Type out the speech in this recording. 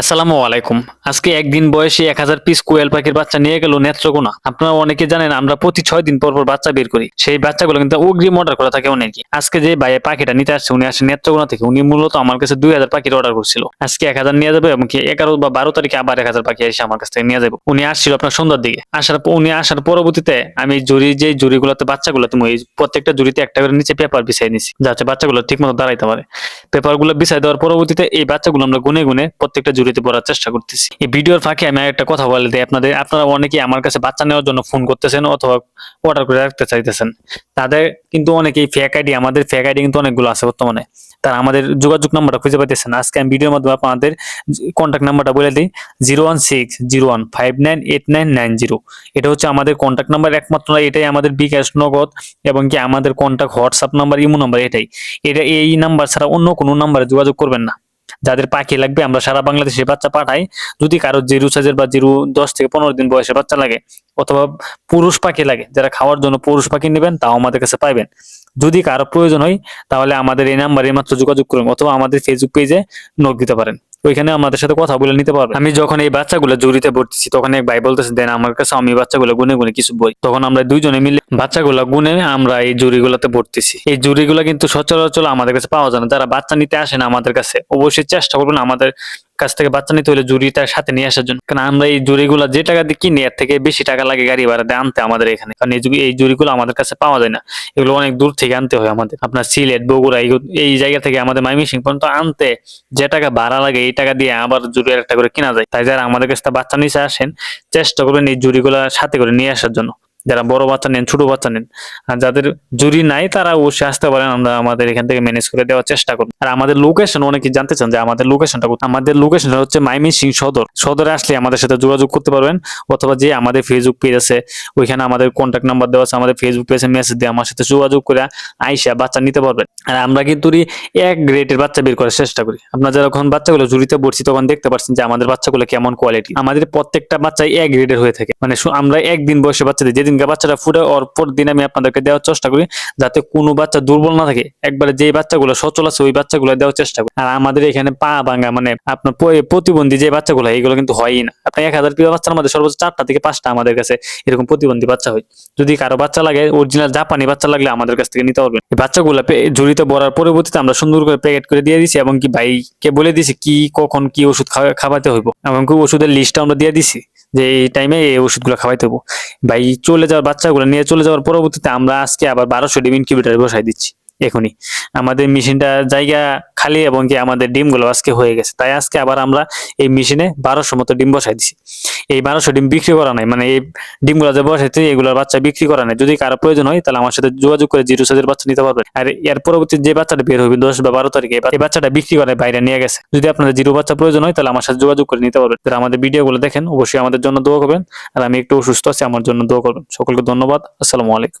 আসসালামু আলাইকুম। আজকে একদিন বয়সে এক হাজার পিস কোয়েল পাখির বাচ্চা নিয়ে গেল নেত্রকোনা আপনারা অনেকে জানেন আমরা প্রতি ছয় দিন পর পর বাচ্চা বের করি। সেই বাচ্চাগুলো কিন্তু অগ্রিম অর্ডার করা থাকে অনেকে। আজকে যে ভাই পাখিটা নিতে আসছে, উনি আসে নেত্রকোনা থেকে। উনি মূলত আমার কাছে দুই হাজার পাখির অর্ডার করছিল। আজকে এক হাজার নিয়ে যাবে এবং কি এগারো বা বারো তারিখে আবার এক হাজার পাখি এসে আমার কাছ থেকে নিয়ে যাবে। উনি আসছিল আপনার সন্ধ্যার দিকে। আসার উনি আসার পরবর্তীতে আমি জুড়ি, যে জুরিগুলোতে বাচ্চাগুলোতে মই প্রত্যেকটা জুড়িতে একটা করে নিচে পেপার বিছাই নিছি, যাতে বাচ্চাগুলো ঠিক মতো দাঁড়াইতে পারে। পেপারগুলো বিছাই দেওয়ার পরবর্তীতে এই বাচ্চাগুলো আমরা গুনে গুনে প্রত্যেকটা জুড়িতে পড়ার চেষ্টা করতেছি। এই ভিডিওর ফাঁকে আমি একটা কথা বলে দিই। আপনাদের আপনারা অনেকে আমার কাছে বাচ্চা নেওয়ার জন্য ফোন করতেছেন অথবা অর্ডার করে রাখতে চাইতেছেন। তাদের কিন্তু অনেকেই ফেক আইডি আমাদের ফেক আইডি কিন্তু অনেকগুলো আছে বর্তমানে। তারা আমাদের যোগাযোগ নাম্বারটা খুঁজে পাইতেছেন। আজকে আমি ভিডিওর মাধ্যমে আপনাদের কন্ট্যাক্ট নাম্বারটা বলে দিই। Zero one six zero one five nine eight nine nine zero এটা হচ্ছে আমাদের কন্ট্যাক্ট নাম্বার একমাত্র না, এটাই আমাদের বিকাশ নগদ এবং কি আমাদের contact WhatsApp number imo number এটাই। এটা এই নাম্বার ছাড়া অন্য কোনো নাম্বারে যোগাযোগ করবেন না। যাদের পাখি লাগবে, আমরা সারা বাংলাদেশে বাচ্চা পাঠাই। যদি কারোর জিরো সাইজের বা জিরো দশ থেকে পনেরো দিন বয়সে বাচ্চা লাগে, অথবা পুরুষ পাখি লাগে, যারা খাওয়ার জন্য পুরুষ পাখি নেবেন, তাও আমাদের কাছে পাইবেন। যদি কারও প্রয়োজন হয়, তাহলে আমাদের এই নাম্বারে মাত্র যোগাযোগ করুন, অথবা আমাদের ফেসবুক পেজে নক দিতে পারেন। ওইখানে আমাদের সাথে কথা বলে নিতে পারবে। আমি যখন এই বাচ্চাগুলো জুড়িতে ভর্তিছি, তখন এক ভাই বলতেছে, দেন আমার কাছে আমি বাচ্চাগুলো গুনে গুনে কিছু বই। তখন আমরা দুইজনে মিলে বাচ্চাগুলো গুনে আমরা এই জুড়িগুলোতে ভর্তিছি। এই জুড়িগুলো কিন্তু সচরাচর আমাদের কাছে পাওয়া যায় না। যারা বাচ্চা নিতে আসে না আমাদের কাছে, অবশ্যই চেষ্টা করবেন আমাদের কাছ থেকে বাচ্চা নিতে হলে জুড়িটার সাথে নিয়ে আসার জন্য। কারণ আমরা এই জুড়িগুলো যে টাকা দিয়ে কিনি, এর থেকে বেশি টাকা লাগে গাড়ি ভাড়া দিয়ে আনতে আমাদের এখানে। কারণ এই এই জুড়িগুলো আমাদের কাছে পাওয়া যায় না। এগুলো অনেক দূর থেকে আনতে হয় আমাদের। আপনার সিলেট, বগুড়া, এই- জায়গা থেকে আমাদের মাইমিসিং পর্যন্ত আনতে যে টাকা ভাড়া লাগে, এই টাকা দিয়ে আবার জুড়ি একটা করে কেনা যায়। তাই যারা আমাদের কাছে বাচ্চা নিচে আসেন, চেষ্টা করবেন এই জুড়িগুলো সাথে করে নিয়ে আসার জন্য। যারা বড় বাচ্চা নেন, ছোট বাচ্চা নেন, আর যাদের জুরি নাই, তারা অবশ্যই আসতে পারেন। আমরা আমাদের এখান থেকে ম্যানেজ করে দেওয়ার চেষ্টা করব। আর আমাদের লোকেশন অনেকে জানতে চান যে আমাদের লোকেশনটা আমাদের লোকেশনটা হচ্ছে মাইমিসিং সদর। সদরে আসলে আমাদের সাথে যোগাযোগ করতে পারবেন, অথবা যে আমাদের ফেসবুক পেজ আছে, ওইখানে আমাদের কন্ট্যাক্ট নাম্বার দেওয়া আছে, আমাদের ফেসবুক পেজে মেসেজ দিয়ে আমার সাথে যোগাযোগ করে আইসা বাচ্চা নিতে পারবেন। আর আমরা কিন্তু এক গ্রেডের বাচ্চা বের করার চেষ্টা করি। আপনারা যখন বাচ্চাগুলো জুড়িতে পড়ছি তখন দেখতে পাচ্ছেন যে আমাদের বাচ্চাগুলো কেমন কোয়ালিটি আমাদের প্রত্যেকটা বাচ্চাই এক গ্রেডের হয়ে থাকে। মানে আমরা একদিন বয়সে বাচ্চাদের দিই যেদিনকে বাচ্চাটা ফুটে ওর পর দিন আমি আপনাদেরকে দেওয়ার চেষ্টা করি যাতে কোনো বাচ্চা দুর্বল না থাকে। একবারে যে বাচ্চাগুলো সচল আছে, ওই বাচ্চাগুলো দেওয়ার চেষ্টা করি। আর আমাদের এখানে পা ভাঙা মানে আপনার প্রতিবন্ধী যে বাচ্চাগুলো, এইগুলো কিন্তু হয়ই না। আপনার এক হাজার পিস বাচ্চার মধ্যে সর্বোচ্চ চারটা থেকে পাঁচটা আমাদের কাছে এরকম প্রতিবন্ধী বাচ্চা হয়। যদি কারও বাচ্চা লাগে অরিজিনাল জাপানি বাচ্চা লাগলে আমাদের কাছ থেকে নিতে পারবেন। বাচ্চাগুলো ঝুড়িতে ভরার পরবর্তীতে আমরা সুন্দর করে প্যাকেট করে দিয়ে দিছি এবং কি ভাইকে বলে দিছি কি, কখন কি ওষুধ খাওয়াতে হইব। এবং কি ওষুধের লিস্টটা আমরা দিয়ে দিছি যে এই টাইমে এই ওষুধগুলো খাওয়াইতে হইব। ভাই চলে যাওয়ার বাচ্চাগুলো নিয়ে চলে যাওয়ার পরবর্তীতে আমরা আজকে আবার বারোশো ডিম ইনকিউবেটারে বসাই দিচ্ছি। এখনই। আমাদের মেশিনটা জায়গা খালি এবং কি আমাদের ডিমগুলো আজকে হয়ে গেছে। তাই আজকে আবার আমরা এই মেশিনে বারোশো মতো ডিম বসাই দিছি। এই বারোশো ডিম বিক্রি করা নাই মানে এই ডিমগুলো যে বসাইছে এগুলোর বাচ্চা বিক্রি করা নাই। যদি কারও প্রয়োজন হয়, তাহলে আমার সাথে যোগাযোগ করে জিরো সাইজের বাচ্চা নিতে পারবে আর এর পরবর্তী যে বাচ্চাটা বের হবে দশ বা বারো তারিখে, এই বাচ্চাটা বিক্রি করে বাইরে নিয়ে গেছে। যদি আপনাদের জিরো বাচ্চা প্রয়োজন হয়, তাহলে আমার সাথে যোগাযোগ করে নিতে পারবেন। যারা আমাদের ভিডিওগুলো দেখেন, অবশ্যই আমাদের জন্য দোয়া করবেন। আর আমি একটু অসুস্থ আছি, আমার জন্য দোয়া করবেন। সকলকে ধন্যবাদ। আসসালামু আলাইকুম।